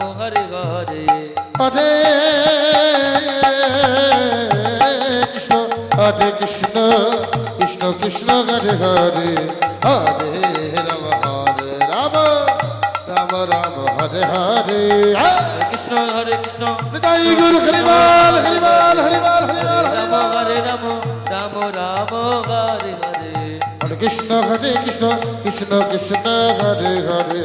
Ram Hare Hare Krishna হরে Krishna Krishna Krishna Hare Hare Hare Ram হরে Ram Ram Ram Hare Hare. Krishna হরে Krishna. জয় গুরু হরিবল হরিবল হরিবল হরিবল Ram হরে Ram Ram Ram Hare Hare. হরে Krishna হরে Krishna Krishna Krishna Hare Hare.